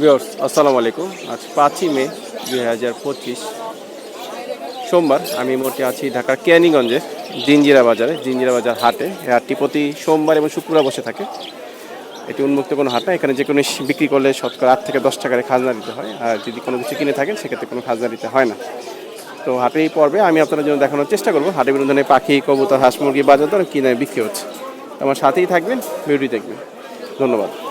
Viewers, আসসালামু আলাইকুম। আজ পাঁচই মে দুই হাজার পঁচিশ সোমবার আমি মুহূর্তে আছি ঢাকার কেয়ানীগঞ্জে জিঞ্জিরা বাজারে। জিঞ্জিরা বাজার হাটে। হাটটি প্রতি সোমবার এবং শুক্রবার বসে থাকে। এটি উন্মুক্ত কোনো হাট না। এখানে যে কোনো বিক্রি করলে শতকরা আট থেকে দশ টাকার খাজনা দিতে হয়। আর যদি কোনো কিছু কিনে থাকেন, সেক্ষেত্রে কোনো খাজনা দিতে হয় না। তো হাটে এই পর্বে আমি আপনাদের জন্য দেখানোর চেষ্টা করব। হাটে বিভিন্ন ধরনের পাখি, কবুতর, হাঁস মুরগি বাজার দর কিনে বিক্রি হচ্ছে। আমার সাথেই থাকবেন ভিডিও দেখবেন। ধন্যবাদ।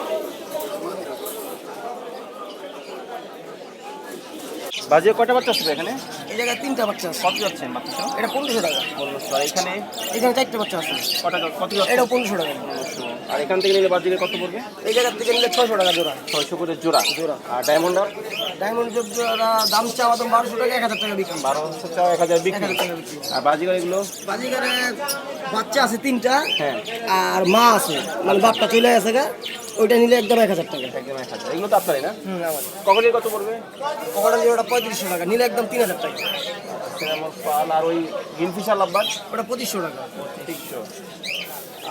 বাজে কয়টা বাচ্চা আসবে এখানে? এই জায়গায় তিনটা বাচ্চা আছে। কত যাচ্ছেন বাচ্চা এটা পনেরোশো টাকা। পনেরোশো। আর এখানে? এখানে চারটে বাচ্চা আছে। কটা কত এটা পনেরোশো টাকা। আর এখান থেকে নিলে বাজিকে কত পড়বে? এই জায়গার থেকে নিলে ছয়শো টাকা জোড়া। ছয়শো করে জোড়া। জোড়া। আর ডায়মন্ড ডায়মন্ড জোড়া দাম চাওয়া তো বারোশো টাকা এক হাজার টাকা বিক্রি। বারো হাজার চাও এক হাজার বিক্রি। আর বাজিগার এগুলো? বাজিগারে বাচ্চা আছে তিনটা হ্যাঁ। আর মা আছে। মানে বাপটা চলে আসে গা ওইটা নিলে একদম এক হাজার টাকা। একদম এক হাজার। এগুলো তো আপনারই না? আমার কখনই কত পড়বে? ওটা পঁয়ত্রিশশো টাকা নিলে একদম তিন হাজার টাকা। পাল আর ওই গ্রিনফিশার লাভবার ওটা পঁচিশশো টাকা। ঠিকশো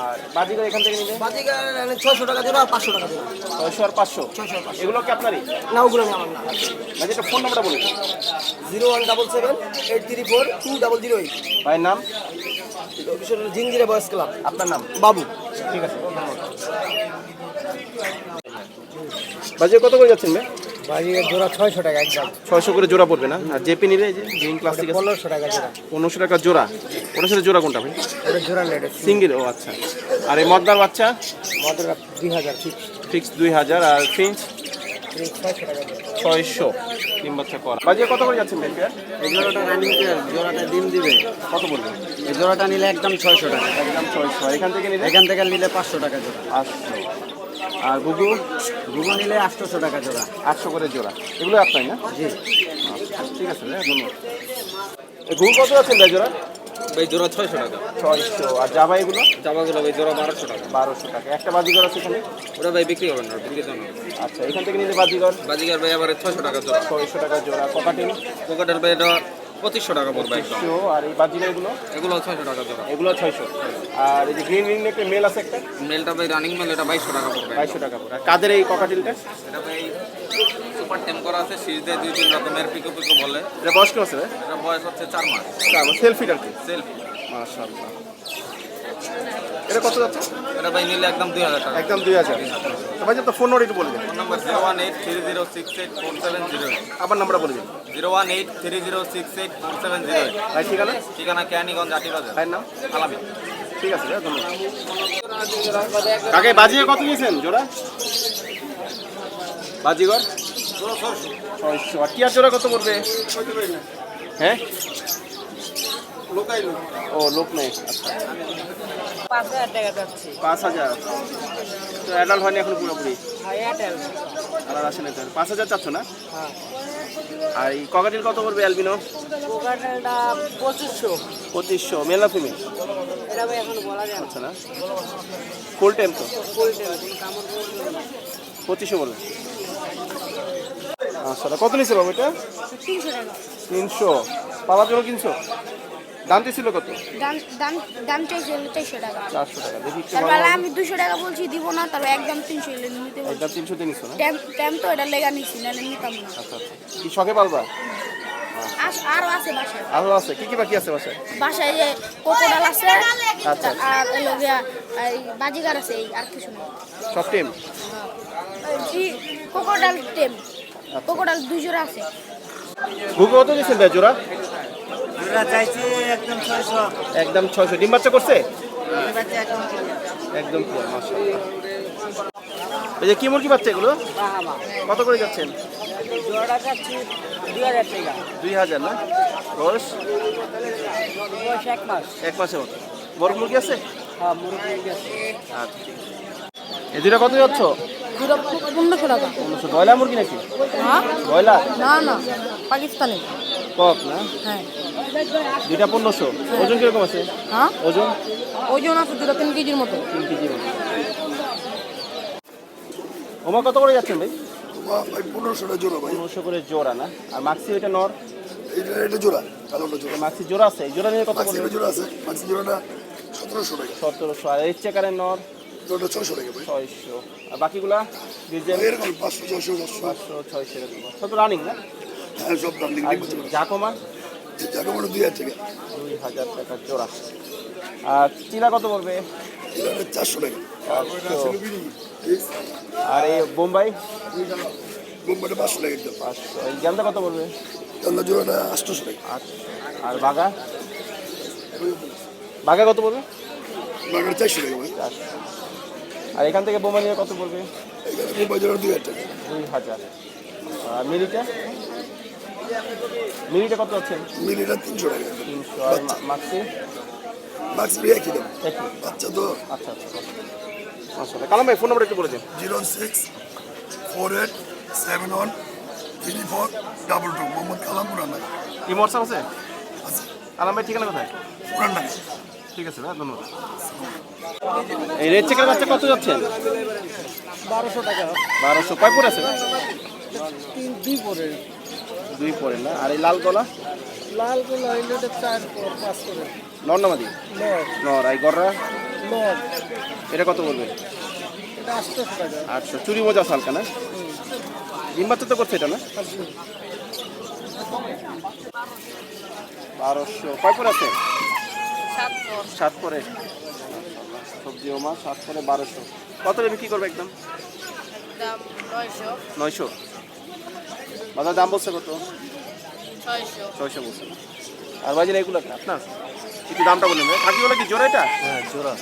আর বাজিগার এখান থেকে নিলে বাজিগার ছয়শো টাকা জোড়া আর পাঁচশো টাকা জোড়া ছয়শো আর পাঁচশো? ছয়শো এগুলো কি আপনারই? না ওগুলো আমি আমার না। বাজিটা ফোন নাম্বারটা বলুন zero one double seven eight three four two double zero eight. ভাইয়ের নাম? বয়স ক্লাব। আপনার নাম? বাবু। ঠিক আছে বাজিয়ে কত করে যাচ্ছেন ভাই? বাজিগার জোড়া ছয়শো টাকা একদম। ছয়শো করে জোড়া পড়বে না? আর জেপি নিলে যে গ্রিন ক্লাসিক আছে? পনেরোশো টাকা জোড়া। পনেরোশো টাকা জোড়া। ওটার সাথে জোড়া কোনটা ভাই? ওটা জোড়া নেট সিঙ্গেল ও আচ্ছা। আর এই মদ্দার বাচ্চা? মাত্রা দুই হাজার ফিক্স ফিক্স দুই হাজার আর ফিঞ্চ ছয়শো তিন বাচ্চা করা। বাজিয়ে কত করে যাচ্ছেন ভাই? এই জোড়াটা রানিং জোড়াটা ডিম দিবে। কত বলবেন এই জোড়াটা নিলে একদম ছয়শো টাকা। একদম ছয়শো। এখান থেকে নিলে? এখান থেকে নিলে পাঁচশো টাকা জোড়া। আটশো আর গুগু? ঘুমো নিলে আটশোশো টাকা জোড়া। আটশো করে জোড়া। এগুলো আপনার না? জি। আচ্ছা, ঠিক আছে ভাই ধন্যবাদ। এই গুগু কত আছেন ভাই জোড়া? ভাই জোড়া ছয়শো টাকা। ছয়শো। আর জাবা এগুলো? জামাগুলো ভাই জোড়া বারোশো টাকা। বারোশো টাকা। একটা বাজিগর আছে এখানে? ওটা ভাই বিক্রি করবেন না বিক্রি জন্য আচ্ছা এখান থেকে নিলে বাজিগর বাজিকার ভাই আবার ছয়শো টাকা জোড়া। ছয়শো টাকা জোড়া। ককাটিন পকেটের ভাই এটা পঁচিশশো টাকা পড়বে একদম। একশো আর এই বাজিগর এগুলো? এগুলো ছয়শো টাকা জোড়া। এগুলো ছয়শো। আর এই যে গ্রিন রিং একটা মেল আছে একটা? মেলটা ভাই রানিং মেল এটা বাইশশো টাকা পড়বে। বাইশশো টাকা করে আর কাদের এই ককাটিলটা এটা ভাই সুপার টেম করা আছে সিজ দিয়ে দুই তিন রকমের পিকো পিকো বলে। এটা বয়স কেমন আছে এটা বয়স হচ্ছে চার মাস। সেলফিট আর কি? সেলফ মাশাআল্লাহ। এটা কত যাচ্ছে? এটা ভাই নিলে একদম দুই হাজার টাকা। একদম দুই হাজার। ভাই তো ফোন নম্বর একটু বলে দিন। Number zero one eight three zero six eight four seven zero আবার নাম্বারটা বলে দিন। Zero one eight three zero six eight four seven zero ভাই ঠিকানা? ঠিকানা ক্যানিগঞ্জ আটি ভাইয়ের নাম? আলামী। ঠিক আছে ধন্যবাদ। কাকে বাজিয়ে কত নিয়েছেন জোড়া? বাজিগর ছয়শো। আর টিয়ার জোড়া কত পড়বে? হ্যাঁ? ও লোক নেই। আচ্ছা। পাঁচ হাজার টাকা যাচ্ছে। পাঁচ হাজার। তো অ্যাডাল্ট হয়নি এখন পুরোপুরি? আর আসে না তো। পাঁচ হাজার চাচ্ছ না? হ্যাঁ। আর এই ককাটির কত পড়বে অ্যালবিনো পঁচিশশো। পঁচিশশো। মেল না ফিমেল এটা ভাই এখন বলা যায় না। আচ্ছা না। ফুল টাইম তো? পঁচিশশো বলে। আচ্ছা কত নিচ্ছে বাবু এটা? তিনশো পাওয়ার জন্য কিনছো? দামটি ছিল কত? দাম দাম দাম চাইছে হলো চারশো টাকা। চারশো টাকা। দেখি তারপরে আমি দুশো টাকা বলছি দিব না তারপর একদম তিনশো এলে নিতে একদম তিনশোতে নিচ্ছ না? ট্যাম তো এটা লেগা নিছি নাহলে নিতাম না। আচ্ছা আচ্ছা। কি শখে পালবা? আরও আছে বাসায়। আরও আছে? কি কি বাকি আছে বাসায়? বাসায় যে কোকোডাল আছে আচ্ছা। আর এলো গিয়া এই বাজিগার আছে আর কিছু নেই। সব টিম? কোকোডাল টেম। কোকোডাল দুই জোড়া আছে। ঘুঘু কত দিয়েছেন জোড়া? একদম ছয়শো। ডিম বাচ্চা করছে? একদম একদম এই যে কি মুরগি বাচ্চা এগুলো? কত করে যাচ্ছেন? দুই হাজার না? বয়স? এক মাস। এক মাসের মতো। বড় মুরগি আছে? হ্যাঁ মুরগি আচ্ছা। এই দুটা কত যাচ্ছ? দুটো পনেরোশো টাকা। পনেরোশো। ব্রয়লার মুরগি নাকি? হ্যাঁ। ব্রয়লার? না না পাকিস্তানি। কক না? হ্যাঁ। দুইটা পনেরোশো। ওজন কীরকম আছে? হ্যাঁ? ওজন? ওজন আছে দুটো তিন কেজির মতো। তিন কেজি মতো। ওমা কত করে যাচ্ছেন ভাই? পনেরোশোটা জোড়া ভাই। পনেরোশো করে জোড়া না? আর মাক্সি ওইটা নর? এটা এটা জোড়া কালোটা জোড়া। মাক্সি জোড়া আছে? জোড়া নিয়ে কত জোড়া আছে মাক্সি জোড়াটা সতেরোশো টাকা। সতেরোশো। আর এই চেকারের নর? টাকা ভাই। ছয়শো। আর বাকিগুলা? এরকম পাঁচশো পাঁচশো ছয়শো এরকম। সব তো রানিং না? হ্যাঁ সব দাম দিন জাকমা? যাকে দুই হাজার টাকা। দুই হাজার টাকা জোড়া। আর চিলা কত পড়বে? চারশো টাকা। আর এই বোম্বাই? বোম্বাইটা পাঁচশো টাকা একদম। পাঁচশো। এই গ্যান্দা কত পড়বে? চান্দা জোড়াটা আটশোশো টাকা। আর বাগা বাগা কত পড়বে? বাগানে চারশো টাকা আর এখান থেকে বোম্বাই নিয়ে কত পড়বে? বোম্বাই জোড়া দুই হাজার টাকা। দুই হাজার। আর মিরিটা মিরিটা কত হচ্ছে মিলিটা তিনশো টাকা। তিনশো আর মাক্সি? মাক্স একই দাম। বাচ্চা তো আচ্ছা আচ্ছা আচ্ছা। কালাম ভাই ফোন নাম্বার একটু বলে দিন। Zero six four eight seven one three four double two. Mohammad Kalam পুরান ভাই কি হোয়াটসঅ্যাপ আছে? কালাম ভাই ঠিকানা কোথায়? পুরান ঢাকা ঠিক আছে ভাই ধন্যবাদ। এই রেড চিকেন বাচ্চা কত যাচ্ছেন বারোশো টাকা। বারোশো। কয় পরে আছে? তিন দুই পরে। দুই পরে না? আর এই লাল কলা? লাল কলা হইলে তো চার পর পাঁচ করে। নর্নামাদি নট নর। আই গররা নট এটা কত বলবে এটা আটশোশো টাকা। আটশো। চুরি মজা হালকা না? ডিম বাচ্চা তো করছে এটা না? বারোশো। কয় পরে আছে? সাত পরে। সবজি ওমা সাত পরে বারোশো। কত রে বিক্রি করবে একদম? দাম নয়শো। নয়শো। বাজার দাম বলছে কত? ছয়শো। বলছে। আর বাজার এগুলো কি আপনার? একটু দামটা বললেন কাকিগুলো কি জোড়া এটা? হ্যাঁ জোড়া।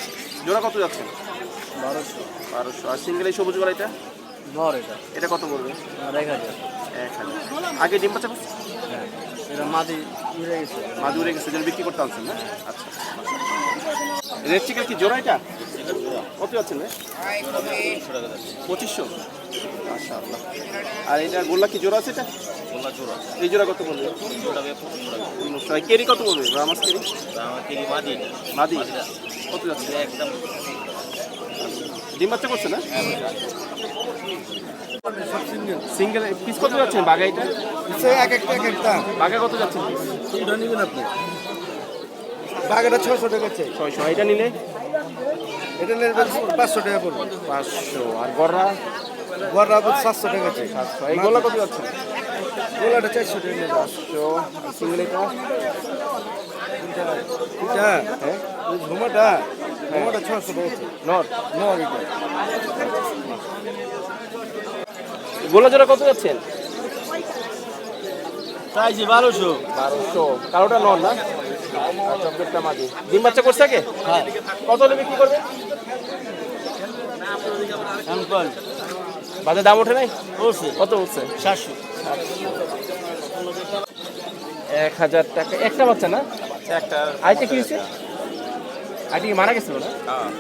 জোড়া কত যাচ্ছে? বারোশো। বারোশো। আর সিঙ্গেল এই সবুজ গলা এটা নর এটা। এটা কত পড়বে? এক হাজার। এক হাজার। আগে ডিম করছে? হ্যাঁ এটা মাদি উড়ে গেছে। মাদি উড়ে গেছে যেন বিক্রি করতে আনছেন না? আচ্ছা। রেড চিকেন কি জোড়া এটা? কত যাচ্ছেন রে পঁচিশশো। আচ্ছা আল্লাহ আর এটা গোল্লা কি জোড়া আছে এটা? এই জোড়া কত বলবে। কেরি কত বলবে রামাস কেরি? মাদি। কত যাচ্ছে? একদম ডিম বাচ্চা করছে না? সিঙ্গেল পিস কত যাচ্ছেন বাঘা এটা? এক একটা এক একটা বাঘা কত যাচ্ছেন এটা নেবেন আপনি? বাঘেটা ছশো টাকা চাই। ছয়শো। এটা নিলে? এটা নেবেন পাঁচশো টাকা পড়বে। পাঁচশো। আর গররা গড়া সাতশো টাকা চাই। সাতশো এই গোলা কত যাচ্ছে গোলাটা চারশো টাকা নেবে সিঙ্গেল এটা এটা হ্যাঁ। ওই ঝুমাটা। ঝুমাটা ছশো টাকা নট গোলা জোড়া কত যাচ্ছেন? চাইছি বারোশো। বারোশো। কারোটা নন না? চকলেটটা মাঝি। ডিম বাচ্চা করছে আগে? হ্যাঁ। কত নেবে কি করবে? বাজার দাম ওঠে নাই? কত উঠছে? সাতশো। এক হাজার টাকা। একটা বাচ্চা না? একটা। আইটা কি হয়েছে? আইটি কি মারা গেছিল না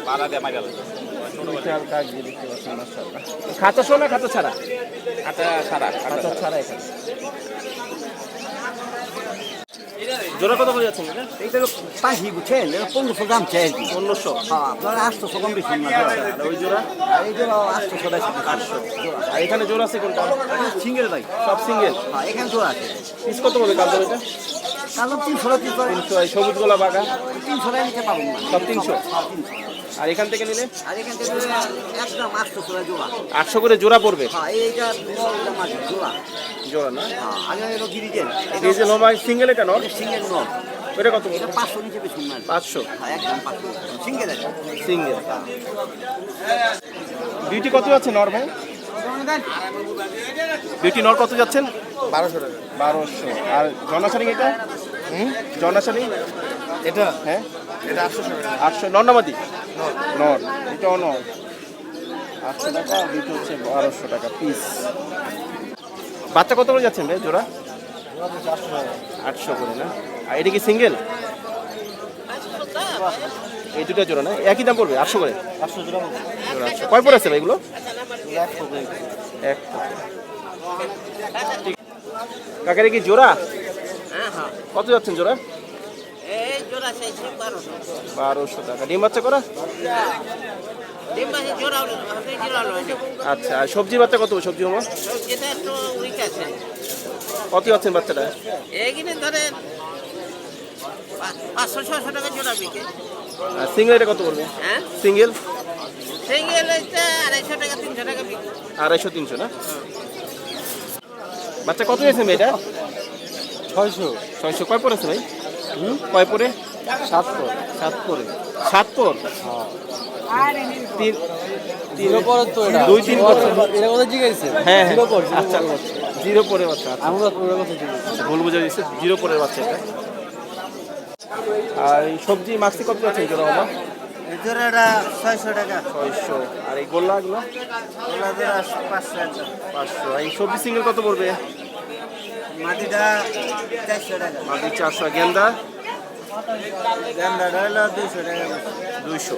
মারা দেয় মারা খাতা শোনা খাতা ছাড়া? খাতা ছাড়া খাতা ছাড়া এখানে। জোড়া কত করে যাচ্ছেন এইটা পাখি বুঝছেন পনেরোশো দাম চাই আর কি। পনেরোশো। হ্যাঁ আপনার আটশোশো কম বেশি না ওই জোড়া? আর এই জন্য আটশোশো আটশো। আর এখানে জোড়া আছে কোনটা? সিঙ্গেল ভাই। সব সিঙ্গেল? হ্যাঁ এখানে জোড়া আছে। পিস কত বলে কাল এটা কালো তিনশো তিনশো। সবুজ গোলা বাগা তিনশো নিতে পারব সব তিনশো? হ্যাঁ, তিনশো। আর এখান থেকে নিলে? আর এখান থেকে একদম আটশোশো টাকা জোড়া। আটশো করে জোড়া পড়বে? হ্যাঁ এইটা এটা জোড়া। জোড়া না? হ্যাঁ আগে গিরিজেন সিঙ্গেল এটা নর সিঙ্গেল নর ওটা কত এটা পাঁচশো নিচে বেশি না। পাঁচশো। হ্যাঁ একদম পাঁচশো। সিঙ্গেল আছে সিঙ্গেল বিউটি কত যাচ্ছে নর ভাই? বিউটি নর কত যাচ্ছেন? বারোশো টাকা। বারোশো। আর জনাশারি এটা? হুম? জনাশারি এটা। হ্যাঁ? এটা আটশো আটশো। নর্নামাদি নর আটশো টাকা দুটো হচ্ছে বারোশো টাকা পিস বাচ্চা কত করে যাচ্ছেন ভাই জোড়া? আটশো করে না? আর এটা কি সিঙ্গেল এই দুটো জোড়া না? একই দাম পড়বে, আটশো করে? আটশো। কয় পরে আছে ভাই এগুলো? কাকারে কি জোড়া? কত যাচ্ছেন জোড়া? বারোশো। টাকা। ডিম বাচ্চা করা? ডিম মাসে জোড়া হলো হাতে জোড়া হলো আচ্ছা আর সবজির বাচ্চা কত সবজি আছে। কত যাচ্ছেন বাচ্চাটা? এইখানে ধরে পাঁচশো ছশো টাকা জোড়া বিকে। আর সিঙ্গেল এটা কত পড়বে? হ্যাঁ? সিঙ্গেল? সিঙ্গেল আড়াইশো টাকা তিনশো টাকা বিক্রি আড়াইশো তিনশো না? বাচ্চা কত হয়েছে মেয়েটা ছয়শো। ছয়শো। কয় পড়েছে ভাই? কয় পরে? সাত পর সাত পরে সাত পর তিন জিরো পরের তো এটা। দুই তিন পরে এটা কথা জিজ্ঞাসা হ্যাঁ হ্যাঁ। জিরো পর আচ্ছা জিরো বাচ্চা। আমরা তোর কথা জিজ্ঞাসা আচ্ছা, ভুল বুঝে দিচ্ছে জিরো পরের বাচ্চা এটা। আর এই সবজি কত আছে জোড়া বাবা জোড়াটা ছয়শো টাকা। ছয়শো। আর এই গোল্লাগুলো? ওলা জোড়া পাঁচশো পাঁচশো। এই সবজি সিঙ্গেল কত পড়বে? মাটিটা চারশো টাকা। মাদি চারশো গেন্দা? গেন্দাটা হলো দুইশো টাকা। দুইশো।